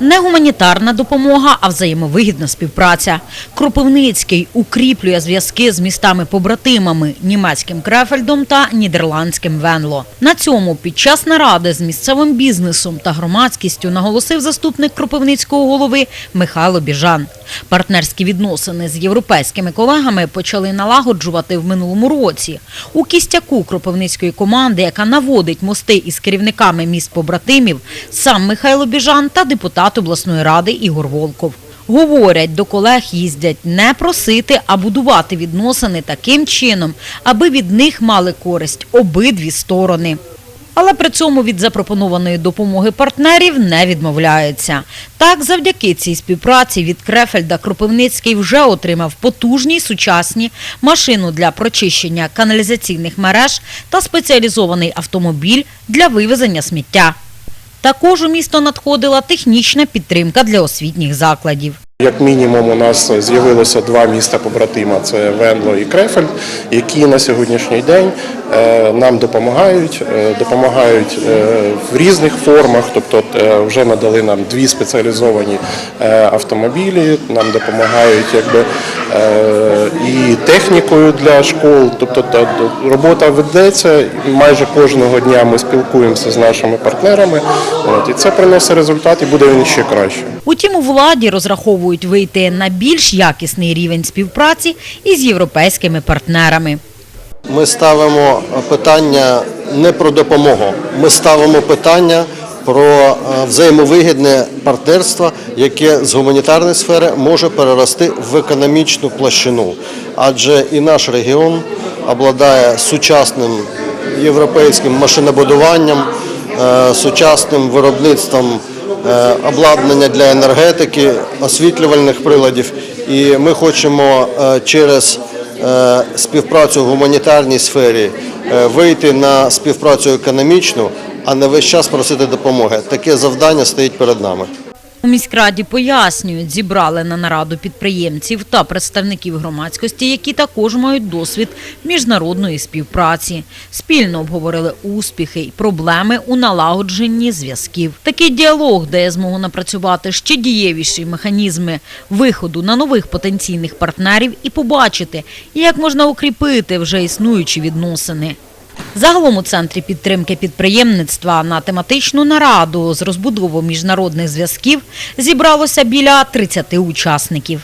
Не гуманітарна допомога, а взаємовигідна співпраця. Кропивницький укріплює зв'язки з містами-побратимами німецьким Крефельдом та нідерландським Венло. На цьому під час наради з місцевим бізнесом та громадськістю наголосив заступник Кропивницького голови Михайло Біжан. Партнерські відносини з європейськими колегами почали налагоджувати в минулому році. У кістяку Кропивницької команди, яка наводить мости із керівниками міст побратимів, сам Михайло Біжан та депутат обласної ради Ігор Волков. Говорять, до колег їздять не просити, а будувати відносини таким чином, аби від них мали користь обидві сторони. Але при цьому від запропонованої допомоги партнерів не відмовляються. Так, завдяки цій співпраці від Крефельда Кропивницький вже отримав потужні сучасні машину для прочищення каналізаційних мереж та спеціалізований автомобіль для вивезення сміття. Також у місто надходила технічна підтримка для освітніх закладів. Як мінімум, у нас з'явилося два міста побратима: це Венло і Крефельд, які на сьогоднішній день е, нам допомагають, е, допомагають е, в різних формах. Тобто, вже надали нам дві спеціалізовані автомобілі, нам допомагають якби і технікою для школ. Тобто, та робота ведеться. Майже кожного дня ми спілкуємося з нашими партнерами. От, і це приносить результат, і буде він ще краще. Утім, у владі розраховують вийти на більш якісний рівень співпраці із європейськими партнерами. Ми ставимо питання не про допомогу, ми ставимо питання про е, взаємовигідне партнерство, яке з гуманітарної сфери може перерости в економічну площину. Адже і наш регіон обладає сучасним європейським машинобудуванням, е, сучасним виробництвом е, обладнання для енергетики, освітлювальних приладів. І ми хочемо через співпрацю в гуманітарній сфері вийти на співпрацю економічну, а не весь час просити допомоги. Таке завдання стоїть перед нами. У міськраді пояснюють, зібрали на нараду підприємців та представників громадськості, які також мають досвід міжнародної співпраці. Спільно обговорили успіхи і проблеми у налагодженні зв'язків. Такий діалог дає змогу напрацювати ще дієвіші механізми виходу на нових потенційних партнерів і побачити, як можна укріпити вже існуючі відносини. Загалом у центрі підтримки підприємництва на тематичну нараду з розбудову міжнародних зв'язків зібралося біля 30 учасників.